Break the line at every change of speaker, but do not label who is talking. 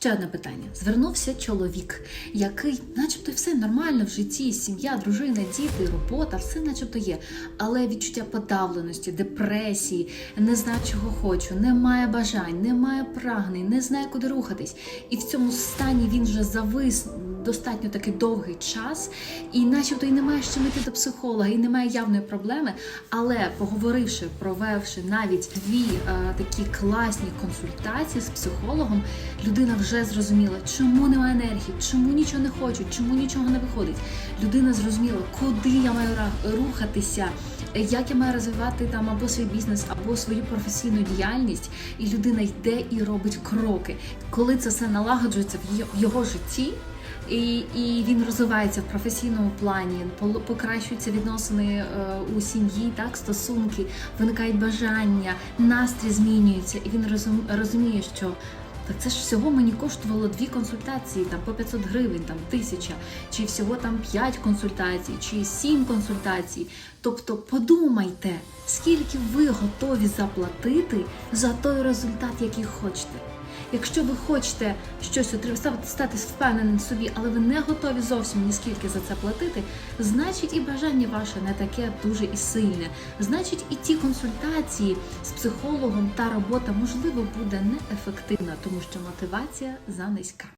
Ще одне питання. Звернувся чоловік, який, начебто, все нормально в житті, сім'я, дружина, діти, робота, все начебто є. Але відчуття подавленості, депресії, не знає, чого хочу, немає бажань, немає прагнень, не знає, куди рухатись. І в цьому стані він вже завис достатньо такий довгий час, і начебто і немає що йти до психолога, і немає явної проблеми. Але поговоривши, провевши навіть дві е, такі класні консультації з психологом, людина вже зрозуміла, чому немає енергії, чому нічого не хочу, чому нічого не виходить. Людина зрозуміла, куди я маю рухатися, як я маю розвивати там або свій бізнес, або свою професійну діяльність, і людина йде і робить кроки. Коли це все налагоджується в його житті. І, і він розвивається в професійному плані, покращуються відносини е, у сім'ї, так стосунки, виникають бажання, настрій змінюється, і він розуміє, що так це ж всього мені коштувало дві консультації, там по 500 гривень, там тисяча, чи всього там 5 консультацій, чи 7 консультацій. Тобто подумайте, скільки ви готові заплатити за той результат, який хочете. Якщо ви хочете щось отримати, стати впевненим собі, але ви не готові зовсім ні скільки за це платити, значить і бажання ваше не таке дуже і сильне. Значить, і ті консультації з психологом та робота можливо буде неефективна, тому що мотивація занизька.